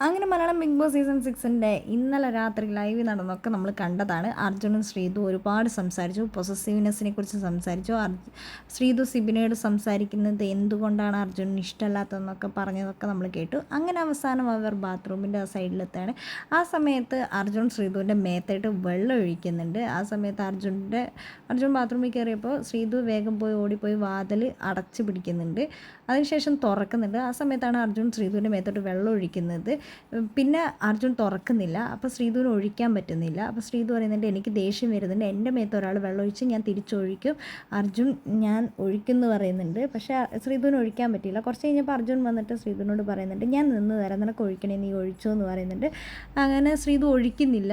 അങ്ങനെ Malayalam Bigg Boss season സിക്സിന്റെ ഇന്നലെ രാത്രി ലൈവ് നടന്നൊക്കെ നമ്മൾ കണ്ടതാണ്. അർജുനും ശ്രീതു ഒരുപാട് സംസാരിച്ചു. പൊസസീവ്നെസ്സിനെ കുറിച്ച് സംസാരിച്ചു. അർജു ശ്രീതു സിബിനോട് സംസാരിക്കുന്നത് എന്തുകൊണ്ടാണ് അർജുനന് ഇഷ്ടമല്ലാത്തതെന്നൊക്കെ പറഞ്ഞതൊക്കെ നമ്മൾ കേട്ടു. അങ്ങനെ അവസാനം അവർ ബാത്റൂമിന്റെ ആ സൈഡിലെത്താണ്. ആ സമയത്ത് അർജുൻ ശ്രീതുവിന്റെ മേത്തായിട്ട് വെള്ളം ഒഴിക്കുന്നുണ്ട്. ആ സമയത്ത് അർജുന്റെ അർജുൻ ബാത്റൂമിൽ കയറിയപ്പോൾ ശ്രീതു വേഗം പോയി ഓടിപ്പോയി വാതിൽ അടച്ചു പിടിക്കുന്നുണ്ട്. അതിനുശേഷം തുറക്കുന്നുണ്ട്. ആ സമയത്താണ് അർജുൻ ശ്രീതുവിന്റെ മേത്തോട്ട് വെള്ളം ഒഴിക്കുന്നത്. പിന്നെ അർജുൻ തുറക്കുന്നില്ല. അപ്പോൾ ശ്രീധുവിന് ഒഴിക്കാൻ പറ്റുന്നില്ല. അപ്പോൾ ശ്രീധു പറയുന്നുണ്ട് എനിക്ക് ദേഷ്യം വരുന്നുണ്ട്. എന്റെ മേത്ത് ഒരാൾ വെള്ളമൊഴിച്ച് ഞാൻ തിരിച്ചൊഴിക്കും. അർജുൻ ഞാൻ ഒഴിക്കുന്ന പറയുന്നുണ്ട്. പക്ഷേ ശ്രീധുവിന് ഒഴിക്കാൻ പറ്റിയില്ല. കുറച്ച് കഴിഞ്ഞപ്പോൾ അർജുൻ വന്നിട്ട് ശ്രീധുവിനോട് പറയുന്നുണ്ട് ഞാൻ നിന്ന് തരാം. നിനക്ക് ഒഴിക്കണേ. നീ ഒഴിച്ചോ എന്ന് പറയുന്നുണ്ട്. അങ്ങനെ ശ്രീധു ഒഴിക്കുന്നില്ല.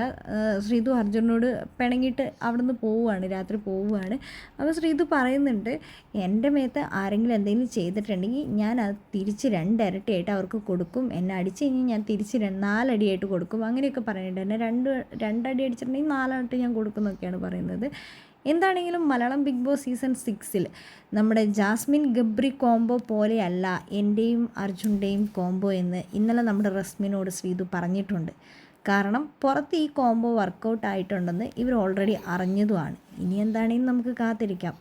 ശ്രീധു അർജുനോട് പിണങ്ങിയിട്ട് അവിടുന്ന് പോവുകയാണ്. രാത്രി പോവുകയാണ്. അപ്പോൾ ശ്രീധു പറയുന്നുണ്ട് എന്റെ മേത്ത് ആരെങ്കിലും എന്തെങ്കിലും ചെയ്തിട്ടുണ്ടെങ്കിൽ ഞാൻ അത് തിരിച്ച് രണ്ടിരട്ടിയായിട്ട് അവർക്ക് കൊടുക്കും. എന്നെ അടിച്ച് കഴിഞ്ഞാൽ ഞാൻ തിരിച്ച് നാലടിയായിട്ട് കൊടുക്കും. അങ്ങനെയൊക്കെ പറയുന്നുണ്ട്. എന്നെ രണ്ട് രണ്ടടി അടിച്ചിട്ടുണ്ടെങ്കിൽ നാലായിട്ട് ഞാൻ കൊടുക്കുന്നൊക്കെയാണ് പറയുന്നത്. എന്താണെങ്കിലും മലയാളം ബിഗ് ബോസ് സീസൺ സിക്സിൽ നമ്മുടെ ജാസ്മിൻ ഗബ്രി കോംബോ പോലെയല്ല എന്റെയും അർജുന്റെയും കോംബോ എന്ന് ഇന്നലെ നമ്മുടെ റസ്മിനോട് ശ്രീതു പറഞ്ഞിട്ടുണ്ട്. കാരണം പുറത്ത് ഈ കോംബോ വർക്കൗട്ട് ആയിട്ടുണ്ടെന്ന് ഇവർ ഓൾറെഡി അറിഞ്ഞതുമാണ്. ഇനി എന്താണെങ്കിലും നമുക്ക് കാത്തിരിക്കാം.